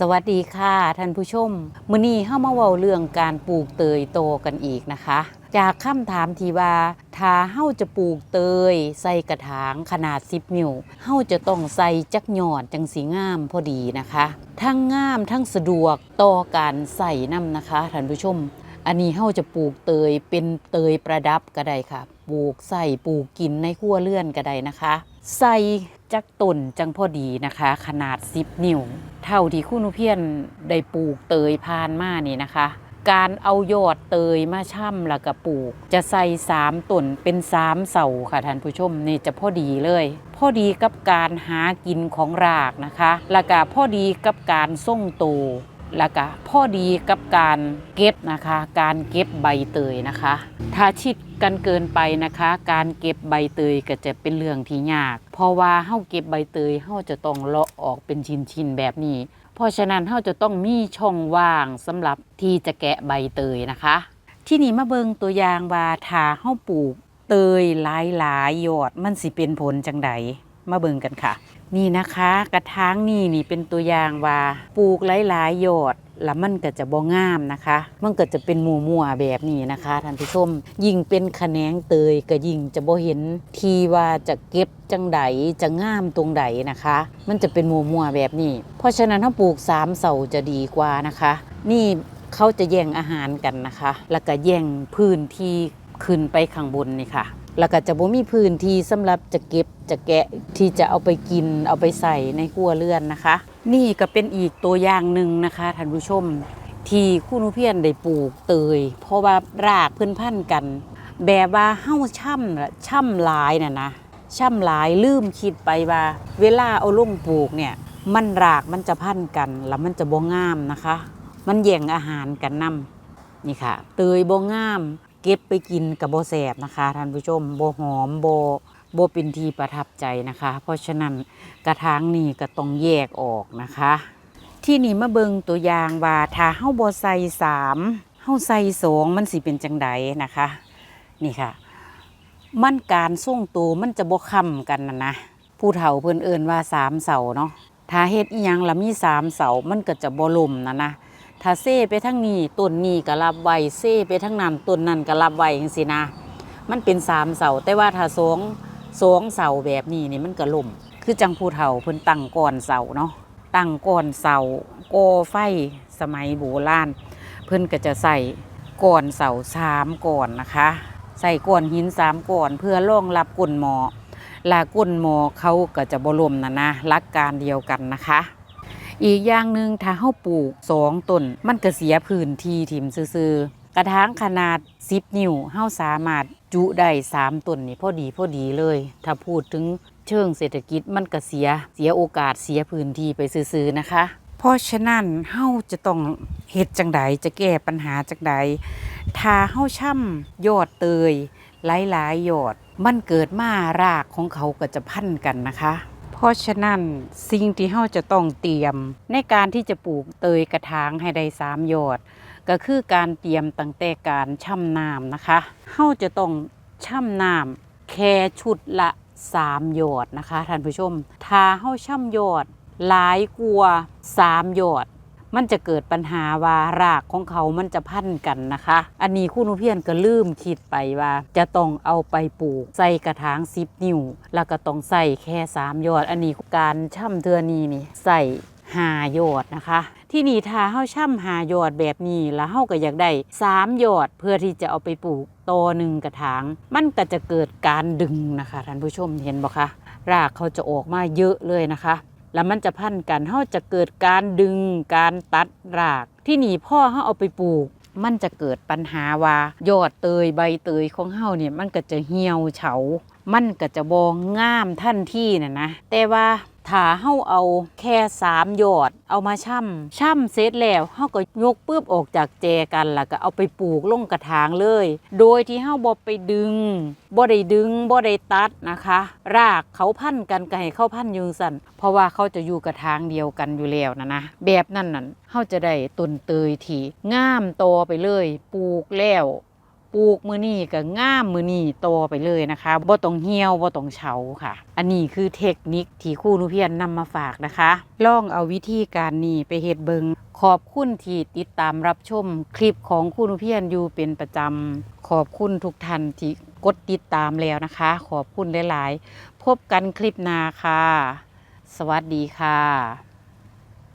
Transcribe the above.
สวัสดีค่ะท่านผู้ชม มื้อนี้เฮามาเว้าเรื่องการปลูกเตยโตกันอีกนะคะ จากคำถามที่ว่าถ้าเฮาจะปลูกเตย ใส่กระถางขนาด 10 นิ้วเฮาจะต้องใส่จักหยอดจังสีงามพอดีนะคะ ทั้งงามทั้งสะดวกต่อการใส่น้ำนะคะท่านผู้ชม อันนี้เฮาจะปลูกเตยเป็นเตยประดับก็ได้ค่ะ ปลูกใส่ปลูกกินในครัวเรือนก็ได้นะคะ ใส่ จักต้นจังพอดีนะคะ ขนาด 10 นิ้ว เท่าที่คุณนุเพียนได้ปลูกเตยพานมานี่นะคะ การเอายอดเตยมาช่ำแล้วก็ปลูก จะใส่สามต้นเป็นสามเสาค่ะท่านผู้ชมนี่จะพอดีเลย พอดีกับการหากินของรากนะคะ แล้วก็พอดีกับการส่งโต แล้วก็พอดีกับการเก็บนะคะ การเก็บใบเตยนะคะ ถ้าชิดกันเกินไปนะคะ การเก็บใบเตยก็จะเป็นเรื่องที่ยาก เพราะว่าเฮาเก็บใบเตยเฮาจะต้องเลาะออกเป็นชิ้นๆแบบนี้ เพราะฉะนั้นเฮาจะต้องมีช่องว่างสำหรับที่จะแกะใบเตยนะคะ ที่นี่มาเบิงตัวอย่างว่าถ้าเฮาปลูกเตยหลายๆยอดมันสิเป็นผลจังใด มาเบิงกันค่ะ นี่นะคะกระถางนี่นี่เป็นตัวอย่างว่าปลูกหลายๆยอดแล้วมันก็จะบ่งามนะคะ มันก็จะเป็นหมู่มัวแบบนี้นะคะท่านผู้ชม ยิ่งเป็นแขนงเตยก็ยิ่งจะบ่เห็นทีว่าจะเก็บจังใดจะงามตรงใดนะคะ มันจะเป็นหมู่มัวแบบนี้ เพราะฉะนั้นถ้าปลูกสามเสาจะดีกว่านะคะ นี่เขาจะแย่งอาหารกันนะคะ แล้วก็แย่งพื้นที่ขึ้นไปข้างบนนี่ค่ะ แล้วก็จะบ่มีพื้นที่สำหรับจะเก็บจะแกะที่จะเอาไปกินเอาไปใส่ในครัวเรือนนะคะ นี่ก็เป็นอีกตัวอย่างหนึ่งนะคะท่านผู้ชม ที่คุณอุเพียนได้ปลูกเตย เพราะว่ารากพื่อนพันกัน แบบว่าเฮ้าช่ำช่ำหลายน่ะนะช่ำหลายลืมคิดไปว่า เวลาเอาลงปลูกเนี่ยมันรากมันจะพันกัน แล้วมันจะบ่งามนะคะ มันแย่งอาหารกันนํนี่ค่ะ เตยบ่งาม เก็บไปกินกับโบแสบนะคะท่านผู้ชมโบหอมโบโบเป็นทีประทับใจนะคะ เพราะฉะนั้นกระถางนี่ก็ต้องแยกออกนะคะ ที่นี่มาเบิงตัวอย่างว่าถ้าเฮาโบใส่สามเฮาใส่สองมันสิเป็นจังใดนะคะ นี่ค่ะ มันการส่งตัวมันจะบ่ค้ำกันนะนะผู้เฒ่าเพิ่นเอินว่าสามเสาเนาะถ้าเฮ็ดอีหยังล้วมีสามเสามันก็จะบ่ล่มนะนะ ถ้าเซ่ไปทั้งนี้ต้นนี้ก็รับไว้เซ่ไปทั้งนั้นต้นนั้นก็รับไว้จังซี่นะ มันเป็นสามเสาแต่ว่าถ้าสองสองเสาแบบนี้นี่มันก็ล่มคือจังผู้เฒ่าเพิ่นตั้งก่อนเสาเนาะตั้งก่อนเสาโกไฟสมัยโบราณเพิ่นก็จะใส่ก่อนเสาสามก่อนนะคะ ใส่ก่อนหินสามก่อนเพื่อรองรับก้นหมอลาก้นหมอเขาก็จะบ่ล่มนะนะหลักการเดียวกันนะคะ อีกอย่างหนึ่งถ้าเฮาปลูกสองต้นมันก็เสียพื้นที่ถิ่มซื่อๆกระถางขนาด 10 นิ้วเฮาสามารถจุได้3ต้นนี่พอดีพอดีเลย ถ้าพูดถึงเชิงเศรษฐกิจมันก็เสียเสียโอกาสเสียพื้นที่ไปซื่อๆนะคะ เพราะฉะนั้นเฮาจะต้องเฮ็ดจังใดจะแก้ปัญหาจังใดถ้าเฮาช่ำยอดเตยหลายๆยอด มันเกิดมารากของเขาก็จะพันกันนะคะ เพราะฉะนั้นสิ่งที่เฮาจะต้องเตรียม ในการที่จะปลูกเตยกระถางให้ได้สามยอด ก็คือการเตรียมตั้งแต่การช่ำน้ำนะคะเฮาจะต้องช่ำน้ำแค่ชุดละสามยอดนะคะท่านผู้ชมถ้าเฮาช่ำยอดหลายกว่าสามยอด มันจะเกิดปัญหาว่ารากของเขามันจะพันกันนะคะ อันนี้คุณอุเพียนก็ลืมคิดไปว่า จะต้องเอาไปปลูกใส่กระถางสิบนิ้ว แล้วก็ต้องใส่แค่สามยอด อันนี้การช่ำเทือนีนี่ใส่หายอดนะคะ ที่นี่ถ้าเฮาช่ำหายอดแบบนี้แล้วเฮาก็อยากได้สามยอดเพื่อที่จะเอาไปปลูกโตอหนึ่งกระถาง มันก็จะเกิดการดึงนะคะท่านผู้ชมเห็นบ่คะรากเขาจะออกมาเยอะเลยนะคะ แล้วมันจะพันกันเฮาจะเกิดการดึงการตัดราก ที่หนีพ่อเฮาเอาไปปลูก มันจะเกิดปัญหาว่ายอดเตยใบเตยของเฮาเนี่ยมันก็จะเหี่ยวเฉา มันก็จะบองงามท่านที่น่ะนะ แต่ว่าถ้าเฮาเอาแค่สามยอด เอามาช่ำช่ำเสร็จแล้วเฮาก็ยกปื้บออกจากแจกันแล้วก็เอาไปปลูกลงกระถางเลย โดยที่เฮาบ่ไปดึงบ่ได้ดึงบ่ได้ตัดนะคะ รากเขาพันกันก็ให้เขาพันยืงสั่นเพราะว่าเขาจะอยู่กระถางเดียวกันอยู่แล้วนะนะแบบนั้นนั่นเฮาจะได้ต้นเตยที่งามโตไปเลย ปลูกแล้ว ปลูกมือนี่ก็ง่ามมือนี่โตไปเลยนะคะบ่ต้องเหี่ยวบ่ต้องเฉาค่ะ อันนี้คือเทคนิคที่ครูหนุเพียนนำมาฝากนะคะลองเอาวิธีการนี้ไปเฮ็ดเบิงขอบคุณที่ติดตามรับชมคลิปของครูหนุเพียนอยู่เป็นประจำขอบคุณทุกท่านที่กดติดตามแล้วนะคะ ขอบคุณหลาย ๆ พบกันคลิปหน้าค่ะ สวัสดีค่ะ